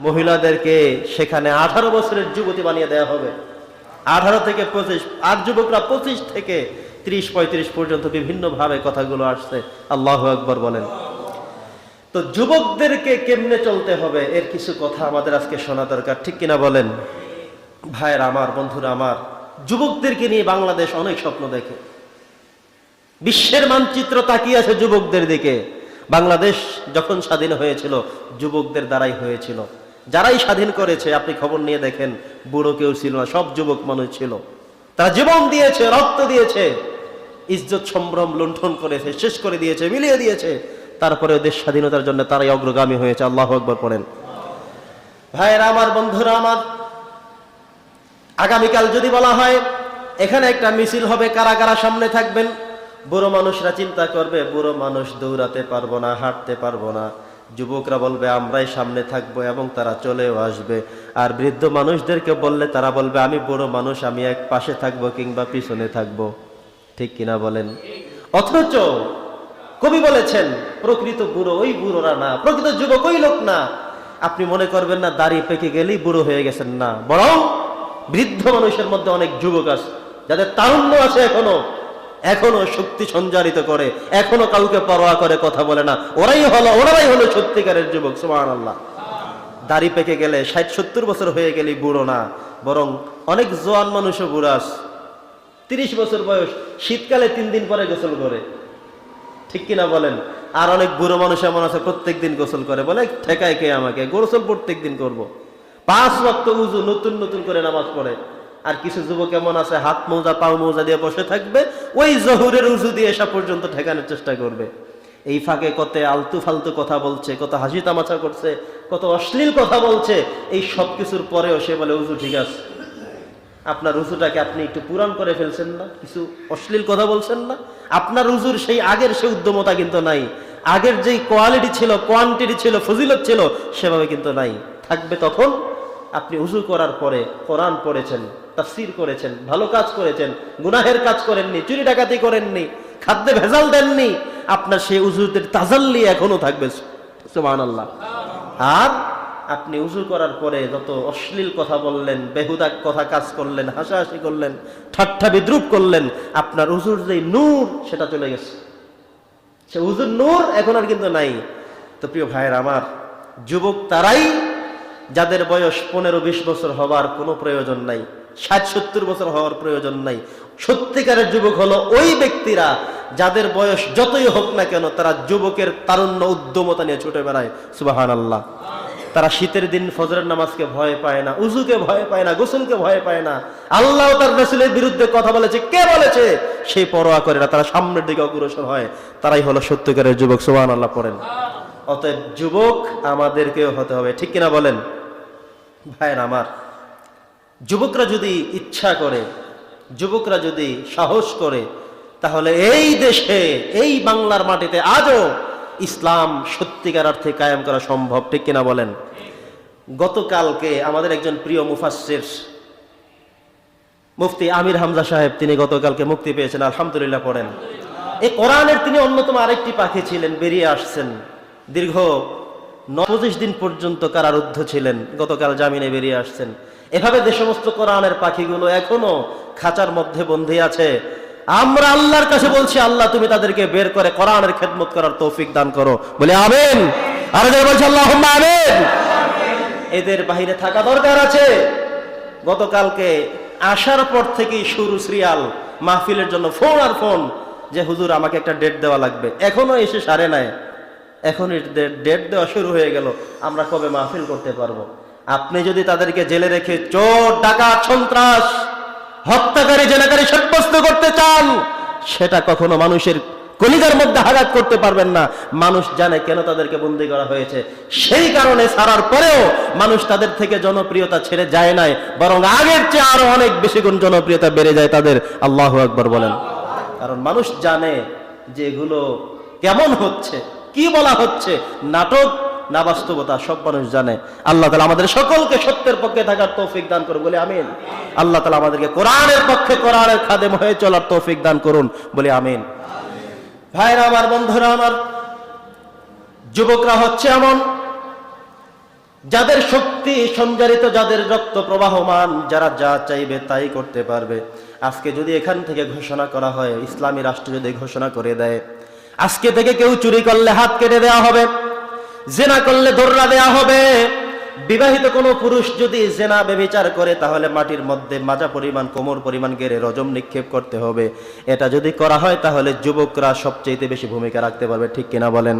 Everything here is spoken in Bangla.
মহিলাদেরকে সেখানে আঠারো বছরের যুবতী বানিয়ে দেওয়া হবে। আঠারো থেকে পঁচিশ, আর যুবকরা পঁচিশ থেকে ত্রিশ, পঁয়ত্রিশ পর্যন্ত বিভিন্ন ভাবে কথাগুলো আসছে। আল্লাহ আকবর বলেন। তো যুবকদেরকে কেমনে চলতে হবে? এর কিছু কথা আমাদের আজকে শোনা দরকার। ঠিক কিনা বলেন? ভাইয়ের আমার, বন্ধুরা আমার, যুবকদেরকে নিয়ে বাংলাদেশ অনেক স্বপ্ন দেখে। বিশ্বের মানচিত্র তাকিয়ে আছে যুবকদের দিকে। বাংলাদেশ যখন স্বাধীন হয়েছিল, যুবকদের দ্বারাই হয়েছিল। যারাই স্বাধীন করেছে, আপনি খবর নিয়ে দেখেন, বুড়ো কেউ ছিল না, সব যুবক মানুষ ছিল। তারা জীবন দিয়েছে, রক্ত দিয়েছে, ইজ্জত সম্ভ্রম লুণ্ঠন করেছে, শেষ করে দিয়েছে, মিলিয়ে দিয়েছে। তারপরে দেশ স্বাধীনতার জন্য তারাই অগ্রগামী হয়েছে, আল্লাহ আকবর পড়েন। ভাইয়েরা, আমার বন্ধুরা, আমার আগামীকাল যদি বলা হয়, এখানে একটা মিছিল হবে, কারা কারা সামনে থাকবেন? বুড়ো মানুষরা চিন্তা করবে, বুড়ো মানুষ দৌড়াতে পারব না, হাঁটতে পারব না। যুবকরা বলবে, আমরাই সামনে থাকব এবং তারা চলেও আসবে। আর বৃদ্ধ মানুষদেরকে বললে, তারা বলবে, আমি বুড়ো মানুষ, আমি এক পাশে থাকব কিংবা পিছনে থাকব। ঠিক কিনা বলেন? অথচ কবি বলেছেন, প্রকৃত বুড়ো ওই বুড়োরা না, প্রকৃত যুবক ওই লোক না। আপনি মনে করবেন না, দাড়ি পেকে গেলেই বুড়ো হয়ে গেছেন না। বরং বৃদ্ধ মানুষের মধ্যে অনেক যুবক আছে, যাদের তারুণ্য আছে এখনও। এখনও শক্তি সঞ্চারিত করে, এখনও কাউকে পরোয়া করে, কথা বলে না। ওরাই হলো ওরাই হলো সত্যিকারের যুবক সুমান আল্লাহ দাড়ি পেকে গেলে ষাট সত্তর বছর হয়ে গেলেই বুড়ো না, বরং অনেক জোয়ান মানুষও বুড়ো আস। তিরিশ বছর বয়স, শীতকালে তিন দিন পরে গোসল করে। ঠিক কিনা বলেন? আর অনেক বুড়ো মানুষ এমন আছে, প্রত্যেক দিন গোসল করে। বলে, ঠেকায় কে আমাকে? গোসল প্রত্যেক দিন করব। পাঁচ রক্ত উজু, নতুন নতুন করে নামাজ পড়ে। আর কিছু যুবক এমন আছে, হাত মৌজা, পাও মৌজা দিয়ে বসে থাকবে, ওই জহুরের উজু দিয়ে এসা পর্যন্ত ঠেকানোর চেষ্টা করবে। এই ফাঁকে কত আলতু ফালতু কথা বলছে, কত হাসি তামাশা করছে, কত অশ্লীল কথা বলছে, এই সব কিছুর পরেও সে বলে, উজু ঠিক আছে। আপনার রুজুটাকে আপনি একটু পুরাণ করে ফেলছেন না, কিছু অশ্লীল কথা বলছেন না। আপনার রুজুর সেই আগের সেই উদ্যমতা কিন্তু নাই। আগের যেই কোয়ালিটি ছিল কোয়ান্টিটি ছিল, ফজিলত ছিল, সেভাবে কিন্তু নাই। থাকবে তখন আপনি উজু করার পরে কোরআন পড়েছেন, তাফসির করেছেন, ভালো কাজ করেছেন, গুনাহের কাজ করেননি, চুরি ডাকাতি করেননি, খাদ্যে ভেজাল দেননি, আপনার সেই উজুদের তাজাল্লি এখনও থাকবে সুবহান আল্লাহ আর আপনি উজু করার পরে যত অশ্লীল কথা বললেন বেহুদাক কথা কাজ করলেন, হাসাহাসি করলেন, ঠাট্টা বিদ্রুপ করলেন, আপনার উজুর যে নূর, সেটা চলে গেছে। সে উজুর নূর এখন আর কিন্তু নাই। তো প্রিয় ভাইয়ের আমার, যুবক তারাই যাদের বয়স পনেরো বিশ বছর হওয়ার কোনো প্রয়োজন নাই, ষাট সত্তর বছর হওয়ার প্রয়োজন নাই। সত্যিকারের যুবক হলো ওই ব্যক্তিরা যাদের বয়স যতই হোক না কেন তারা যুবকের তারুণ্য, উদ্যমতা নিয়ে ছুটে বেড়ায়। সুবাহান আল্লাহ তারা শীতের দিন ফজরের নামাজকে ভয় পায় না, উজুকে ভয় পায় না, গোসলকে ভয় পায় না। আল্লাহ তার রসুলের বিরুদ্ধে কথা বলেছে। কে বলেছে? সেই পরোয়া করে না, তারা সামনের দিকে অগ্রসর হয়। তারাই হলো সত্যিকারের যুবক। সুবাহান আল্লাহ পড়েন। অতএব যুবক আমাদেরকেও হতে হবে। ঠিক কিনা বলেন? ভাইয়ের আমার। যুবকরা যদি ইচ্ছা করে, যুবকরা যদি সাহস করে, তাহলে এই দেশে, এই বাংলার মাটিতে আজও ইসলাম সত্যিকার অর্থে কায়েম করা সম্ভব, ঠিক কিনা বলেন? গতকালকে আমাদের একজন প্রিয় মুফাসির মুফতি আমির হামজা সাহেব, তিনি গতকালকে মুক্তি পেয়েছেন, আলহামদুলিল্লাহ পড়েন। এই কোরআনের তিনি অন্যতম আরেকটি পাখি ছিলেন, বেরিয়ে আসছেন। দীর্ঘ পঁচিশ দিন পর্যন্ত কারারুদ্ধ ছিলেন। গতকাল জামিনে বেরিয়ে আসছেন। এভাবে যে সমস্ত কোরআনের পাখিগুলো এখনও খাঁচার মধ্যে বন্দী আছে। আমরা আল্লাহর কাছে বলছি, আল্লাহ তুমি তাদেরকে বের করে কোরআনের খেদমত করার তৌফিক দান করো। বলে আমেন। আল্লাহ এদের বাহিরে থাকা দরকার আছে। গতকালকে আসার পর থেকেই শুরু সিরিয়াল মাহফিলের জন্য ফোন আর ফোন যে, হুজুর, আমাকে একটা ডেট দেওয়া লাগবে। এখনও এসে সারে নাই। এখন ডেট দেওয়া শুরু হয়ে গেল, আমরা কবে মাহফিল করতে পারব? আপনি যদি তাদেরকে জেলে রেখে চোর, ডাকাত, সন্ত্রাস, হত্যাকারী, জেলাকারী সাব্যস্ত করতে চান, সেটা কখনো মানুষের কলিজার মধ্যে আঘাত করতে পারবেন না। মানুষ জানে কেন তাদেরকে বন্দি করা হয়েছে। সেই কারণে সারার পরেও মানুষ তাদের থেকে জনপ্রিয়তা ছেড়ে যায় নাই, বরং আগের চেয়ে আরও অনেক বেশি গুণ জনপ্রিয়তা বেড়ে যায় তাদের। আল্লাহ আকবর বলেন। কারণ মানুষ জানে যে এগুলো কেমন হচ্ছে। কি বলা হচ্ছে? নাটক না বাস্তবতা? সব মানুষ জানে। আল্লাহ তালা আমাদের সকলকে সত্যের পক্ষে থাকার তৌফিক দান করুন বলে আমিন। আল্লাহ তালা আমাদেরকে কোরআনের পক্ষে কোরআনের খাদেম হয়ে চলার তৌফিক দান করুন বলে আমিন। ভাইরা আমার, বন্ধুরা আমার, যুবকরা হচ্ছে এমন, যাদের শক্তি সঞ্চারিত, যাদের রক্ত প্রবাহমান, যারা যা চাইবে তাই করতে পারবে। আজকে যদি এখান থেকে ঘোষণা করা হয়, ইসলামী রাষ্ট্র যদি ঘোষণা করে দেয় আজকে থেকে কেউ চুরি করলে হাত কেটে দেওয়া হবে, জেনা করলে দৌড়া দেওয়া হবে। বিবাহিত কোনো পুরুষ যদি জেনা বেবিচার করে, তাহলে মাটির মধ্যে মাজা পরিমাণ, কোমর পরিমাণ গেড়ে রজম নিক্ষেপ করতে হবে। এটা যদি করা হয়, তাহলে যুবকরা সবচেয়ে বেশি ভূমিকা রাখতে পারবে, ঠিক কিনা বলেন?